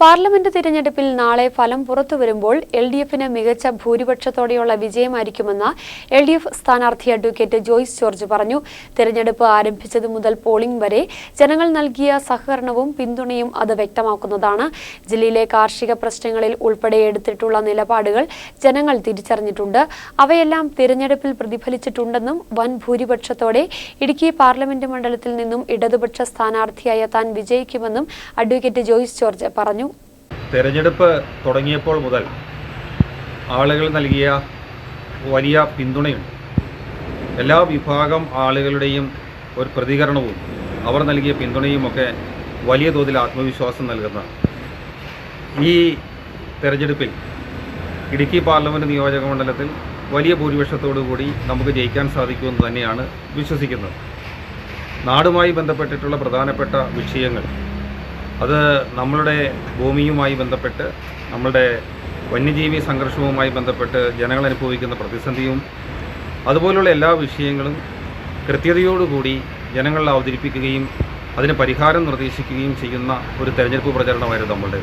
Parliament തിരഞ്ഞെടുപ്പിൽ നാളെ ഫലം പുറത്തുവരുമ്പോൾ എൽ ഡി എഫിന് മികച്ച ഭൂരിപക്ഷത്തോടെയുള്ള വിജയമായിരിക്കുമെന്ന് എൽ ഡി എഫ് സ്ഥാനാർത്ഥി അഡ്വക്കേറ്റ് ജോയ്സ് ജോർജ് പറഞ്ഞു. തിരഞ്ഞെടുപ്പ് ആരംഭിച്ചതു മുതൽ പോളിംഗ് വരെ ജനങ്ങൾ നൽകിയ സഹകരണവും പിന്തുണയും അത് വ്യക്തമാക്കുന്നതാണ്. ജില്ലയിലെ കാർഷിക പ്രശ്നങ്ങളിൽ ഉൾപ്പെടെ എടുത്തിട്ടുള്ള നിലപാടുകൾ ജനങ്ങൾ തിരിച്ചറിഞ്ഞിട്ടുണ്ട്. അവയെല്ലാം തിരഞ്ഞെടുപ്പിൽ പ്രതിഫലിച്ചിട്ടുണ്ടെന്നും വൻ ഭൂരിപക്ഷത്തോടെ ഇടുക്കി പാർലമെന്റ് മണ്ഡലത്തിൽ നിന്നും ഇടതുപക്ഷ സ്ഥാനാർത്ഥിയായ താൻ വിജയിക്കുമെന്നും അഡ്വക്കേറ്റ് ജോയ്സ് ജോർജ് പറഞ്ഞു. തെരഞ്ഞെടുപ്പ് തുടങ്ങിയപ്പോൾ മുതൽ ആളുകൾ നൽകിയ വലിയ പിന്തുണയുണ്ട്. എല്ലാ വിഭാഗം ആളുകളുടെയും ഒരു പ്രതികരണവും അവർ നൽകിയ പിന്തുണയുമൊക്കെ വലിയ തോതിൽ ആത്മവിശ്വാസം നൽകുന്ന ഈ തെരഞ്ഞെടുപ്പിൽ ഇടുക്കി പാർലമെന്റ് നിയോജക മണ്ഡലത്തിൽ വലിയ കൂടി നമുക്ക് ജയിക്കാൻ സാധിക്കുമെന്ന് തന്നെയാണ് വിശ്വസിക്കുന്നത്. നാടുമായി ബന്ധപ്പെട്ടിട്ടുള്ള പ്രധാനപ്പെട്ട വിഷയങ്ങൾ അത് നമ്മളുടെ ഭൂമിയുമായി ബന്ധപ്പെട്ട് നമ്മളുടെ വന്യജീവി സംഘർഷവുമായി ബന്ധപ്പെട്ട് ജനങ്ങൾ അനുഭവിക്കുന്ന പ്രതിസന്ധിയും അതുപോലുള്ള എല്ലാ വിഷയങ്ങളും കൃത്യതയോടുകൂടി ജനങ്ങളിൽ അവതരിപ്പിക്കുകയും അതിന് പരിഹാരം നിർദ്ദേശിക്കുകയും ചെയ്യുന്ന ഒരു തെരഞ്ഞെടുപ്പ് പ്രചരണമായിരുന്നു നമ്മളുടെ